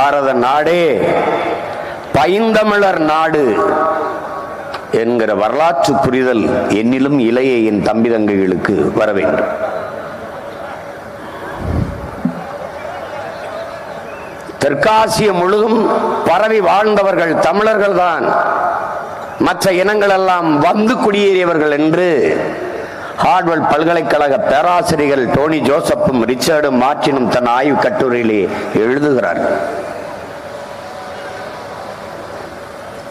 பாரத நாடே பைந்தமிழர் நாடு என்கிற வரலாற்று புரிதல் என்னிலும் இளைய என் தம்பி தங்கைகளுக்கு வர வேண்டும். தெற்காசிய முழுதும் பரவி வாழ்ந்தவர்கள் தமிழர்கள் தான் மற்ற இனங்கள் எல்லாம் வந்து குடியேறியவர்கள் என்று ஹார்வர்ட் பல்கலைக்கழக பேராசிரியர்கள் டோனி ஜோசப்பும் ரிச்சர்டும் மார்டினும் தன் ஆய்வு கட்டுரையிலே எழுதுகிறார்கள்.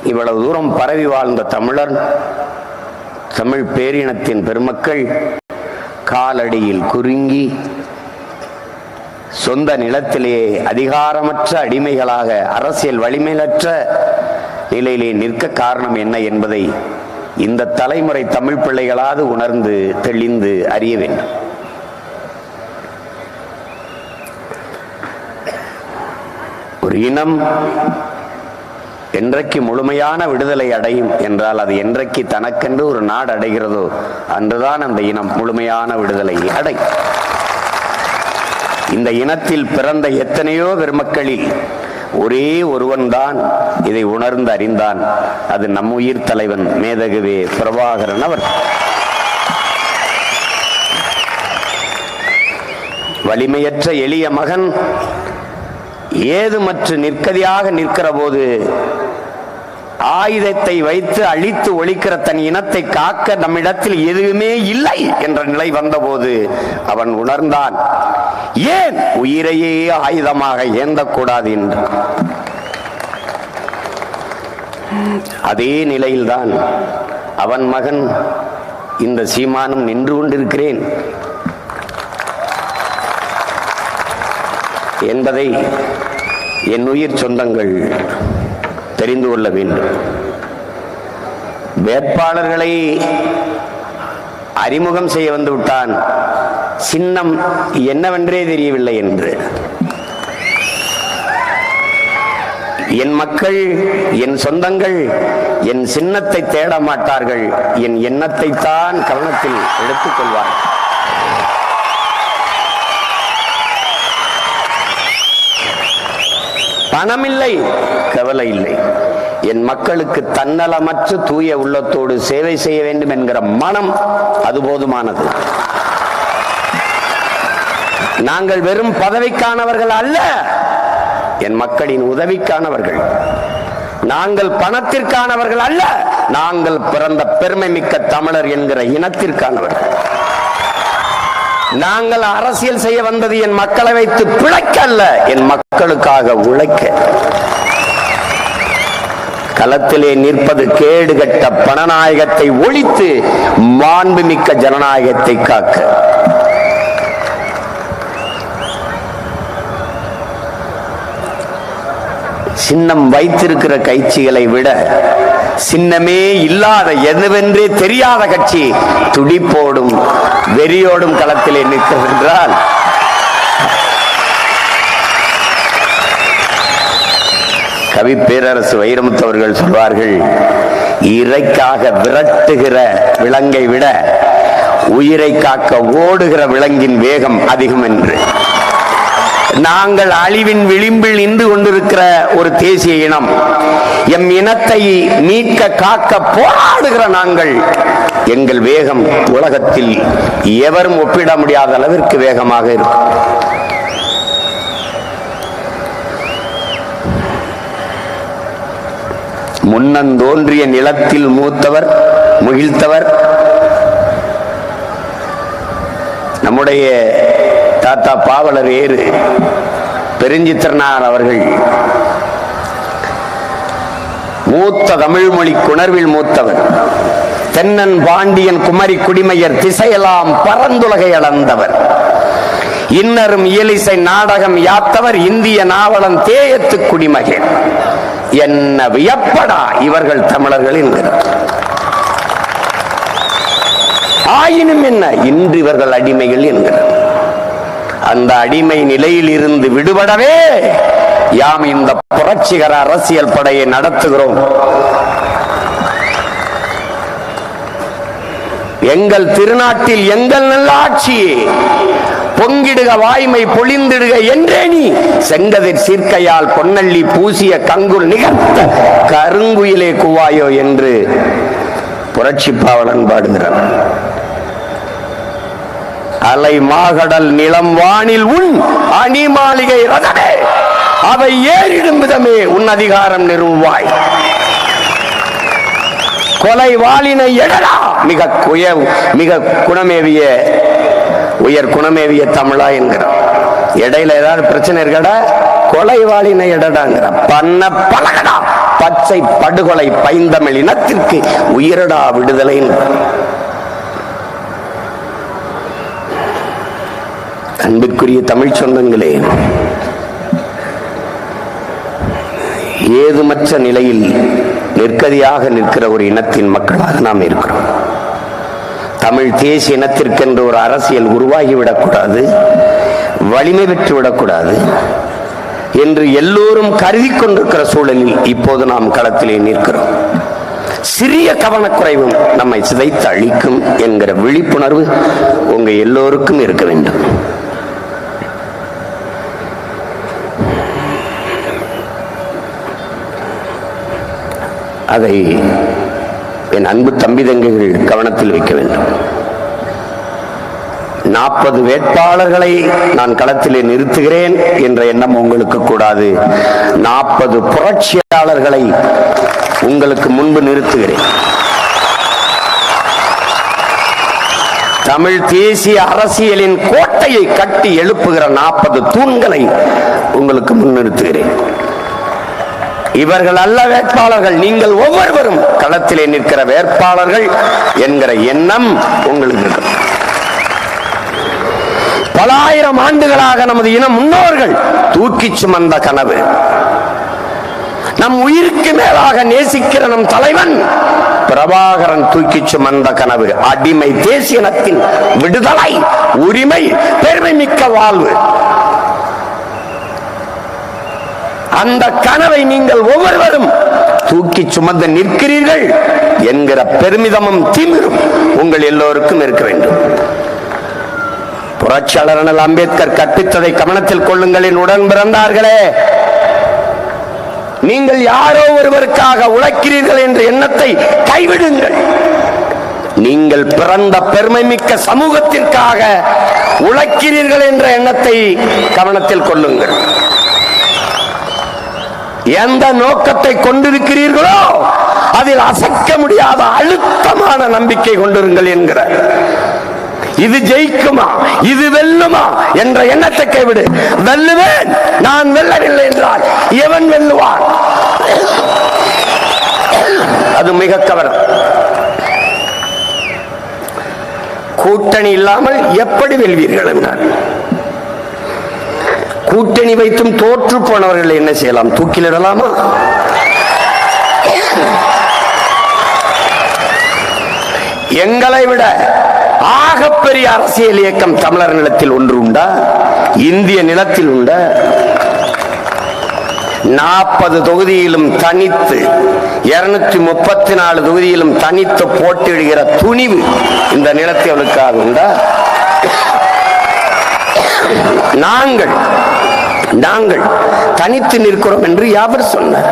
இவ்வளவு தூரம் பரவி வாழ்ந்த தமிழர் தமிழ் பேரினத்தின் பெருமக்கள் காலடியில் குறுங்கி சொந்த நிலத்திலேயே அதிகாரமற்ற அடிமைகளாக அரசியல் வலிமையற்ற நிலையிலே நிற்க காரணம் என்ன என்பதை இந்த தலைமுறை தமிழ் பிள்ளைகளாவது உணர்ந்து தெளிந்து அறிய வேண்டும். ஒரு இனம் என்றைக்கு முழுமையான விடுதலை அடையும் என்றால் அது என்றைக்கு தனக்கென்று ஒரு நாடு அடைகிறதோ அன்றுதான் அந்த இனம் முழுமையான விடுதலை அடை இந்த இனத்தில் பிறந்த எத்தனையோ பெருமக்களில் ஒரே ஒருவன் தான் இதை உணர்ந்து அறிந்தான். அது நம் உயிர் தலைவன் மேதகுவே பிரபாகரன் அவர். வலிமையற்ற எளிய மகன் ஏதுமற்று நிற்கதியாக நிற்கிற போது ஆயுதத்தை வைத்து அழித்து ஒழிக்கிற தன் இனத்தை காக்க நம்மிடத்தில் எதுவுமே இல்லை என்ற நிலை வந்தபோது அவன் உணர்ந்தான் ஏன் உயிரையே ஆயுதமாக ஏந்தக்கூடாது என்று? அதே நிலையில்தான் அவன் மகன் இந்த சீமானம் நின்று கொண்டிருக்கிறேன். என்பதை என் உயிர் சொந்தங்கள் தெரிந்து கொள்ள வேண்டும். வேட்பாளர்களை அறிமுகம் செய்ய வந்து விட்டான். சின்னம் என்னவென்றே தெரியவில்லை என்று. என் மக்கள் என் சொந்தங்கள் என் சின்னத்தை தேட மாட்டார்கள். என் எண்ணத்தை தான் கவனத்தில் எடுத்துக்கொள்வார்கள். பணம் இல்லை கவலை இல்லை என் மக்களுக்கு தன்னலமற்று தூய உள்ளத்தோடு சேவை செய்ய வேண்டும் என்கிற மனம் அது போதுமானது. நாங்கள் வெறும் பதவிக்கானவர்கள் அல்ல என் மக்களின் உதவிக்கானவர்கள். நாங்கள் பணத்திற்கானவர்கள் அல்ல நாங்கள் பிறந்த பெருமை மிக்க தமிழர் என்கிற இனத்திற்கானவர்கள். நாங்கள் அரசியல் செய்ய வந்தது என் மக்களை வைத்து பிழைக்க அல்ல என் மக்களுக்காக உழைக்க. களத்திலே நிற்பது கேடு கட்ட பணநாயகத்தை ஒழித்து மாண்புமிக்க ஜனநாயகத்தை காக்க. சின்னம் வைத்திருக்கிற கைச்சிகளை விட சின்னமே இல்லாத எதுவென்றே தெரியாத கட்சி துடிப்போடும் வெறியோடும் களத்திலே நிற்கின்றால் கவி பேரரசு வைரமுத்து அவர்கள் சொல்வார்கள் இறைக்காக விரட்டுகிற விலங்கை விட உயிரை காக்க ஓடுகிற விலங்கின் வேகம் அதிகம் என்று. நாங்கள் அழிவின் விளிம்பில் நின்று கொண்டிருக்கிற ஒரு தேசிய இனம். எம் இனத்தை மீட்க காக்க போராடுகிற நாங்கள். எங்கள் வேகம் உலகத்தில் எவரும் ஒப்பிட முடியாத அளவிற்கு வேகமாக இருக்கும். முன்னந்தோன்றிய நிலத்தில் மூத்தவர் முகிழ்த்தவர் நம்முடைய தாத்தா பாவலர் ஏறு. பெருஞ்சித்திரனார் அவர்கள். மூத்த தமிழ் மொழி குணர்வில் மூத்தவர். தென்னன் பாண்டியன் குமரி குடிமையர் திசையெல்லாம் பரந்துலகை அளந்தவர். இன்னரும் இயலிசை நாடகம் யாத்தவர் இந்திய நாவலன் தேயத்து குடிமகன் என்ன வியப்படா இவர்கள் தமிழர்கள் என்கிறார் ஆயினும் என்ன இன்று இவர்கள் அடிமைகள் என்கிறார் அந்த அடிமை நிலையில் இருந்து விடுபடவே யாம் இந்த புரட்சிகர அரசியல் படையை நடத்துகிறோம். எங்கள் திருநாட்டில் எங்கள் நல்லாட்சி பொங்கிடுக வாய்மை பொழிந்திடுக என்றே நீ செங்கதிர் சீர்க்கையால் பொன்னள்ளி பூசிய கங்குல் நிகழ்த்த கருங்குயிலே குவாயோ என்று புரட்சி பாவலன் பாடுகிறான். அலை மாகடல் நிலம் வானில் உன் அணி மாளிகை ரதமே. அவை ஏறிடும் விதமே உன் அதிகாரம் நிறுவாய் கொலை வாளினை எழலா. மிக குய மிக குணமேவிய உயர் குணமேவிய தமிழா என்கிறான். இடையில ஏதாவது பிரச்சனை இருக்கடா? கொலை வாளினை எடடாங்கிற பண்ண பழகடா. பச்சை படுகொலை பைந்தமிழ் இனத்திற்கு உயிரடா விடுதலை. அன்பிற்குரிய தமிழ் சொந்தங்களே ஏதுமற்ற நிலையில் நிற்கதியாக நிற்கிற ஒரு இனத்தின் மக்களாக நாம் இருக்கிறோம். தமிழ் தேசிய இனத்திற்கென்று ஒரு அரசியல் உருவாகிவிடக்கூடாது வலிமை பெற்று விடக்கூடாது என்று எல்லோரும் கருதி கொண்டிருக்கிற சூழலில் இப்போது நாம் களத்திலே நிற்கிறோம். சிறிய கவனக்குறைவும் நம்மை சிதைத்து அழிக்கும் என்கிற விழிப்புணர்வு உங்க எல்லோருக்கும் இருக்க வேண்டும். அதை என் அன்பு தம்பி தங்கைகள் கவனத்தில் வைக்க வேண்டும். நாற்பது வேட்பாளர்களை நான் களத்திலே நிறுத்துகிறேன் என்ற எண்ணம் உங்களுக்கு கூடாது. நாற்பது புரட்சியாளர்களை உங்களுக்கு முன்பு நிறுத்துகிறேன். தமிழ் தேசிய அரசியலின் கோட்டையை கட்டி எழுப்புகிற நாற்பது தூண்களை உங்களுக்கு முன்னிறுத்துகிறேன் இவர்கள் அல்ல வேட்பாளர்கள். நீங்கள் ஒவ்வொருவரும் களத்திலே நிற்கிற வேட்பாளர்கள் என்கிற எண்ணம் உங்களுக்கு பல ஆயிரம் ஆண்டுகளாக நமது இன முன்னோர்கள் தூக்கி சுமந்த கனவு. நம் உயிருக்கு மேலாக நேசிக்கிற நம் தலைவன் பிரபாகரன் தூக்கி சுமந்த கனவு. அடிமை தேசியனத்தின் விடுதலை உரிமை பெருமை மிக்க வாழ்வு. அந்த கனவை நீங்கள் ஒவ்வொருவரும் தூக்கி சுமந்து நிற்கிறீர்கள் என்கிற பெருமிதமும் திமிரும் உங்கள் எல்லோருக்கும் இருக்க வேண்டும். புரட்சியாளர் அண்ணல் அம்பேத்கர் கற்பித்ததை கவனத்தில் கொள்ளுங்கள் என் உடன் பிறந்தார்களே. நீங்கள் யாரோ ஒருவருக்காக உழைக்கிறீர்கள் என்ற எண்ணத்தை கைவிடுங்கள். நீங்கள் பிறந்த பெருமை மிக்க சமூகத்திற்காக உழைக்கிறீர்கள் என்ற எண்ணத்தை கவனத்தில் கொள்ளுங்கள். எந்த நோக்கத்தை கொண்டிருக்கிறீர்களோ அதில் அசைக்க முடியாத அழுத்தமான நம்பிக்கை கொண்டிருங்கள் என்கிற. இது ஜெயிக்குமா? இது வெல்லுமா? என்ற எண்ணத்தை கைவிடு. வெல்லுவேன். நான் வெல்லவில்லை என்றால் எவன் வெல்லுவான்? அது மிக கவனம். கூட்டணி இல்லாமல் எப்படி வெல்வீர்கள் என்றார் கூட்டணி வைத்தும் தோற்று போனவர்களை என்ன செய்யலாம்? தூக்கிலிடலாமா? எங்களை விட ஆகப்பெரிய அரசியல் இயக்கம் தமிழர் நிலத்தில் ஒன்று உண்டா? இந்திய நிலத்தில் உண்டா? நாற்பது தொகுதியிலும் தனித்து இருநூத்தி முப்பத்தி நாலு தொகுதியிலும் தனித்து போட்டியிடுகிற துணிவு இந்த நிலத்தவளுக்காக உண்டா? நாங்கள் நாங்கள் தனித்து நிற்கிறோம் என்று யாவர் சொன்னார்?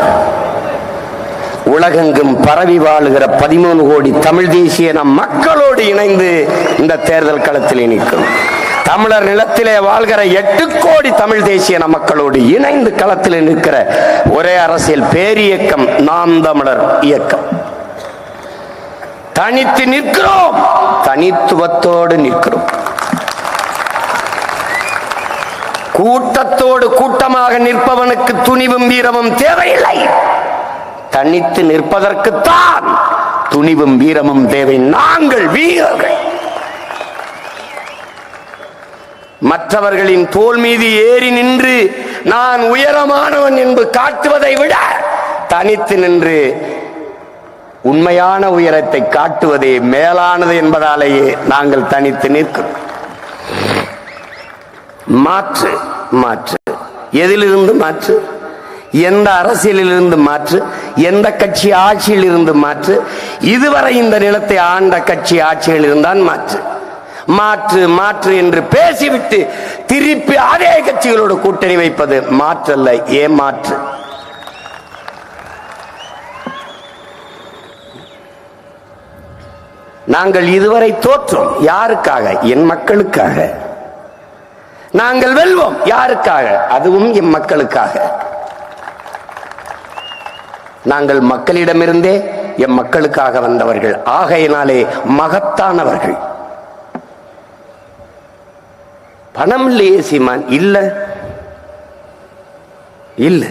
உலகெங்கும் பரவி வாழுகிற பதிமூணு கோடி தமிழ் தேசிய நம் மக்களோடு இணைந்து இந்த தேர்தல் களத்தில் நிற்கும். தமிழர் நிலத்திலே வாழ்கிற எட்டு கோடி தமிழ் தேசிய நம் மக்களோடு இணைந்து களத்தில் நிற்கிற ஒரே அரசியல் பேரியக்கம் நாம் தமிழர் இயக்கம். தனித்து நிற்கிறோம் தனித்துவத்தோடு நிற்கிறோம். கூட்டத்தோடு கூட்டமாக நிற்பவனுக்கு துணிவும் வீரமும் தேவையில்லை. தனித்து நிற்பதற்குத்தான் துணிவும் வீரமும் தேவை. நாங்கள் வீரர்கள். மற்றவர்களின் தோல் மீது ஏறி நின்று நான் உயரமானவன் என்று காட்டுவதை விட தனித்து நின்று உண்மையான உயரத்தை காட்டுவதே மேலானது என்பதாலேயே நாங்கள் தனித்து நிற்கிறோம். மாற்று மாற்று. எதிலிருந்து மாற்று? எந்த அரசியலிலிருந்து மாற்று? எந்த கட்சி ஆட்சியில் இருந்து மாற்று? இதுவரை இந்த நிலத்தை ஆண்ட கட்சி ஆட்சியில் இருந்தான் மாற்று. மாற்று மாற்று என்று பேசிவிட்டு திருப்பி அதே கட்சிகளோடு கூட்டணி வைப்பது மாற்றல்ல ஏமாற்று நாங்கள் இதுவரை தோற்றோம். யாருக்காக? என் மக்களுக்காக. நாங்கள் வெல்வோம். யாருக்காக? அதுவும் எம் மக்களுக்காக. நாங்கள் மக்களிடமிருந்தே எம் மக்களுக்காக வந்தவர்கள். ஆகையினாலே மகத்தானவர்கள். பணம் இல்லையே சீமான் இல்ல. இல்ல.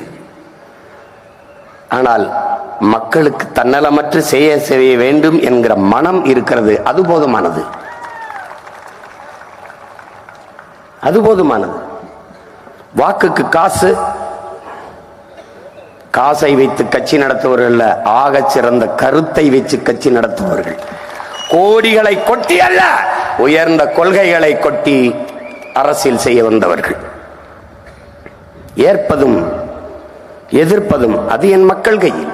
ஆனால் மக்களுக்கு தன்னலமற்று செய்ய செய்ய வேண்டும் என்கிற மனம் இருக்கிறது. அது போதுமானது. அது போதுமானது. வாக்குக்கு காசு. காசை வைத்து கட்சி நடத்துவர்கள் ஆக சிறந்த கருத்தை வச்சு கட்சி நடத்துபவர்கள். கோடிகளை கொட்டி அல்ல உயர்ந்த கொள்கைகளை கொட்டி அரசியல் செய்ய வந்தவர்கள். ஏற்பதும் எதிர்ப்பதும் அது என் மக்கள் கையில்.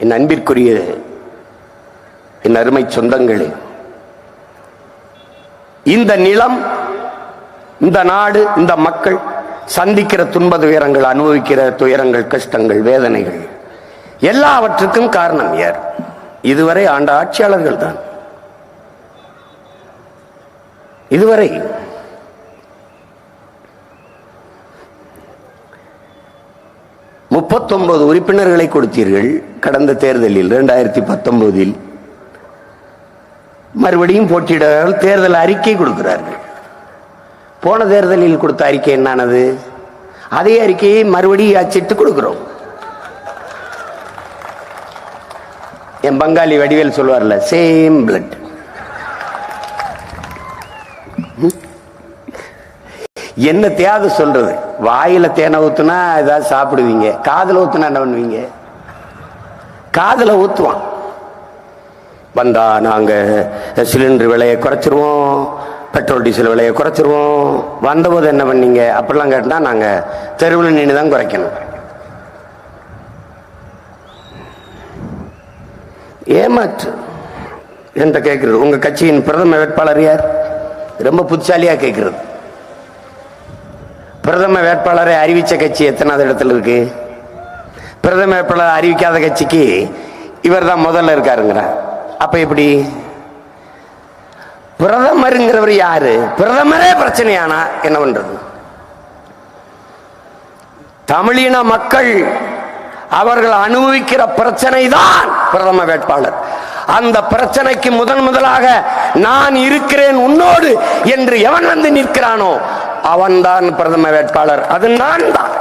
என் அன்பிற்குரிய என் அருமை சொந்தங்களே இந்த நிலம் இந்த நாடு இந்த மக்கள் சந்திக்கிற துன்ப துயரங்கள் அனுபவிக்கிற துயரங்கள் கஷ்டங்கள் வேதனைகள் எல்லாவற்றுக்கும் காரணம் யார்? இதுவரை ஆண்ட ஆட்சியாளர்கள் தான். இதுவரை முப்பத்தொன்பது உறுப்பினர்களை கொடுத்தீர்கள் கடந்த தேர்தலில் இரண்டாயிரத்தி பத்தொன்பதில். மறுபடியும் போட்டியிடுறார்கள் தேர்தல் அறிக்கை கொடுக்கிறார்கள். போன தேர்தலில் கொடுத்த அறிக்கை என்னானது? அதே அறிக்கையை மறுபடியும் அச்சிட்டு கொடுக்கிறோம். என் பங்காளி வடிவேல் சொல்வார்ல சேம் பிளட் என்ன தேவை சொல்றது? வாயில தேனை ஊத்துனா ஏதாவது சாப்பிடுவீங்க. காதில் ஊத்துனா என்ன பண்ணுவீங்க? காதில் ஊத்துவான். வந்தா நாங்க சிலிண்டர் விலையை குறைச்சிருவோம் பெட்ரோல் டீசல் விலையை குறைச்சிருவோம். வந்தபோது என்ன பண்ணீங்க? அப்படிலாம் கேட்டா நாங்க தெருவில் நின்று தான் குறைக்கணும். ஏமாற்று. என்ற கேட்கிறது உங்க கட்சியின் பிரதம வேட்பாளர் யார்? ரொம்ப புத்திசாலியா கேட்கிறது பிரதம வேட்பாளரை அறிவிச்ச கட்சி எத்தனாவது இடத்துல இருக்கு? பிரதம வேட்பாளர் அறிவிக்காத கட்சிக்கு இவர் தான் முதல்ல இருக்காருங்கிற அப்ப எப்படி? பிரதமருங்கிறவர் யாரு? பிரதமரே பிரச்சனையானா? என்ன பண்றது? தமிழின மக்கள் அவர்கள் அனுபவிக்கிற பிரச்சனை தான் பிரதம வேட்பாளர். அந்த பிரச்சனைக்கு முதன் முதலாக நான் இருக்கிறேன் உன்னோடு என்று எவன் வந்து நிற்கிறானோ அவன்தான் பிரதம வேட்பாளர். அது நான் தான்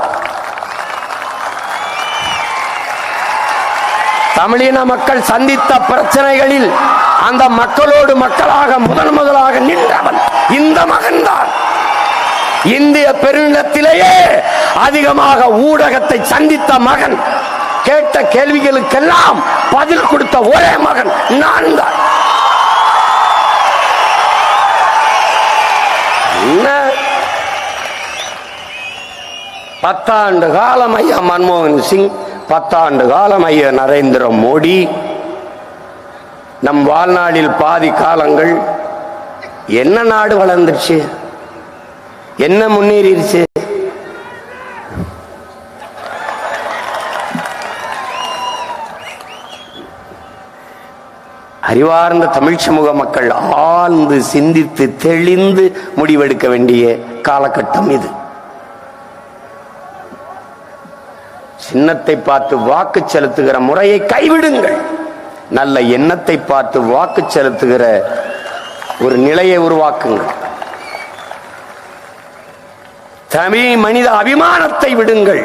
தமிழின மக்கள் சந்தித்த பிரச்சனைகளில் அந்த மக்களோடு மக்களாக முதன் முதலாக நின்றவன் இந்த மகன்தான். இந்திய பெருநிலத்திலேயே அதிகமாக ஊடகத்தை சந்தித்த மகன். கேட்ட கேள்விகளுக்கெல்லாம் பதில் கொடுத்த ஒரே மகன். நான் தான் பத்தாண்டு காலம் ஐயா மன்மோகன் சிங் பத்தாண்டு காலம் ஐயா நரேந்திர மோடி. நம் வாழ்நாளில் பாதி காலங்கள் என்ன நாடு வளர்ந்துருச்சு? என்ன முன்னேறிடுச்சு அறிவார்ந்த தமிழ் சமூக மக்கள் ஆழ்ந்து சிந்தித்து தெளிந்து முடிவெடுக்க வேண்டிய காலகட்டம் இது. சின்னத்தை பார்த்து வாக்கு செலுத்துகிற முறையை கைவிடுங்கள். நல்ல எண்ணத்தை பார்த்து வாக்கு செலுத்துகிற ஒரு நிலையை உருவாக்குங்கள். தமிழ் மனித அபிமானத்தை விடுங்கள்.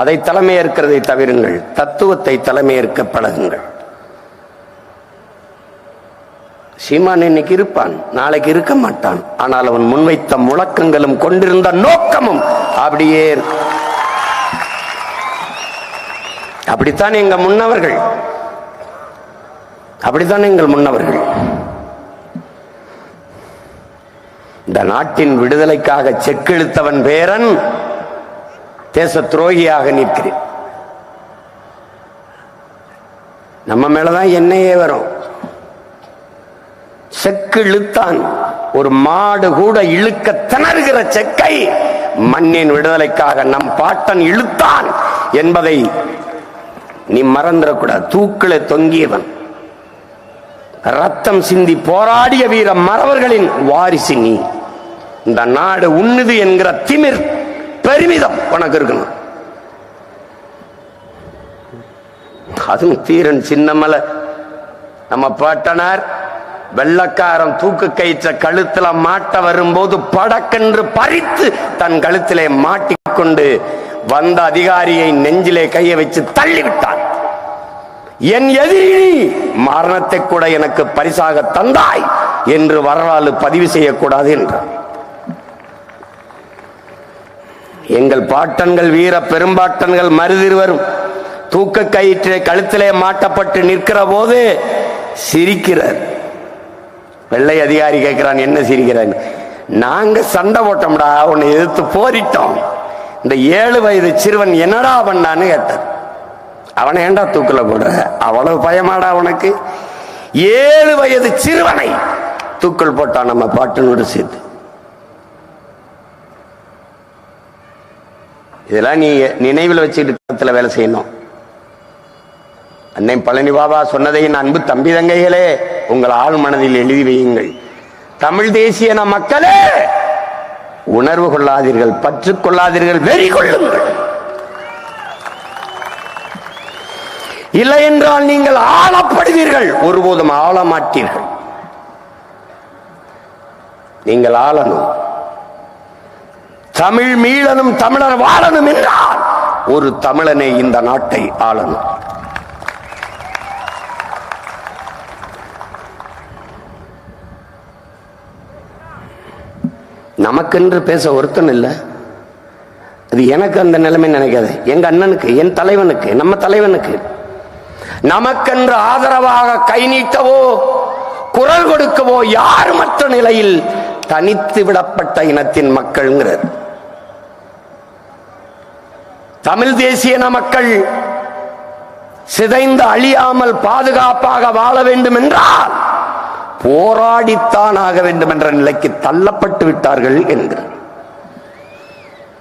அதை தலைமையேற்கிறதை தவிருங்கள். தத்துவத்தை தலைமையேற்க பழகுங்கள். சீமான் இன்னைக்கு இருப்பான் நாளைக்கு இருக்க மாட்டான். ஆனால் அவன் முன்வைத்த முழக்கங்களும் கொண்டிருந்த நோக்கமும் அப்படியே இருக்கும் அப்படித்தான் எங்க முன்னவர்கள். அப்படித்தான் எங்கள் முன்னவர்கள். இந்த நாட்டின் விடுதலைக்காக செக்கெழுத்தவன் பேரன் தேச துரோகியாக நிற்கிறேன். நம்ம மேலதான் என்னையே வரும். செக்கு இழுத்தான் ஒரு மாடு கூட இழுக்க திணறுகிற செக்கை மண்ணின் விடுதலைக்காக நம் பாட்டன் இழுத்தான் என்பதை நீ மறந்துடக்கூடாது. தூக்கில தொங்கியவன். ரத்தம் சிந்தி போராடிய வீர மறவர்களின் வாரிசு நீ. இந்த நாடு உண்ணுது என்கிற திமிர் பெருமிதம் உனக்கு இருக்கணும். அதுவும் தீரன் சின்னமலை. நம்ம பாட்டனார் வெள்ளக்காரன் தூக்கு கயிற்ற கழுத்துல மாட்ட வரும்போது படக்கென்று பறித்து தன் கழுத்திலே மாட்டிக்கொண்டு வந்த அதிகாரியை நெஞ்சிலே கையை வச்சு தள்ளிவிட்டான். என் எதிரி மரணத்தை கூட எனக்கு பரிசாக தந்தாய் என்று வரலாறு பதிவு செய்யக்கூடாது என்றார் எங்கள் பாட்டன்கள் வீர பெரும்பாட்டன்கள் மருதிருவரும். தூக்க கயிற்று கழுத்திலே மாட்டப்பட்டு நிற்கிற போது சிரிக்கிறார். வெள்ளை அதிகாரி கேட்கிறான் என்ன சிரிக்கிறான் நாங்க சண்டை போட்டோம்டா உன்னை எதிர்த்து போரிட்டோம். இந்த ஏழு வயது சிறுவன் என்னடா பண்ணான்னு கேட்டார் அவனை ஏண்டா தூக்கல போடுற? அவ்வளவு பயமாடா உனக்கு? ஏழு வயது சிறுவனை தூக்கல் போட்டான் நம்ம பாட்டனோடு சேர்த்து. இதெல்லாம் நீ நினைவில் வச்சுக்கிட்டு வேலை செய்யணும். அன்னை பழனி பாபா சொன்னதை என் அன்பு தம்பி தங்கைகளே உங்கள் ஆள் மனதில் எழுதி வையுங்கள். தமிழ் தேசிய மக்களே! உணர்வு கொள்ளாதீர்கள் பற்று கொள்ளாதீர்கள் வெறி கொள்ளுங்கள். இல்லை என்றால் நீங்கள் ஆளப்படுவீர்கள். ஒருபோதும் ஆள மாட்டீர்கள் நீங்கள் ஆளணும். தமிழ் மீளனும் தமிழர் வாழணும் என்றால் ஒரு தமிழனை இந்த நாட்டை ஆளணும். நமக்கென்று பேச ஒருத்தன் இல்லை. அது எனக்கு அந்த நிலைமை நினைக்காது. எங்க அண்ணனுக்கு என் தலைவனுக்கு நம்ம தலைவனுக்கு. நமக்கென்று ஆதரவாக கை நீட்டவோ குரல் கொடுக்கவோ யார் மற்ற நிலையில் தனித்து விடப்பட்ட இனத்தின் மக்கள்ங்கிறது தமிழ் தேசியன மக்கள் சிதைந்து அழியாமல் பாதுகாப்பாக வாழ வேண்டும் என்றால் போராடித்தான் ஆக வேண்டும் என்ற நிலைக்கு தள்ளப்பட்டு விட்டார்கள் என்கிறார்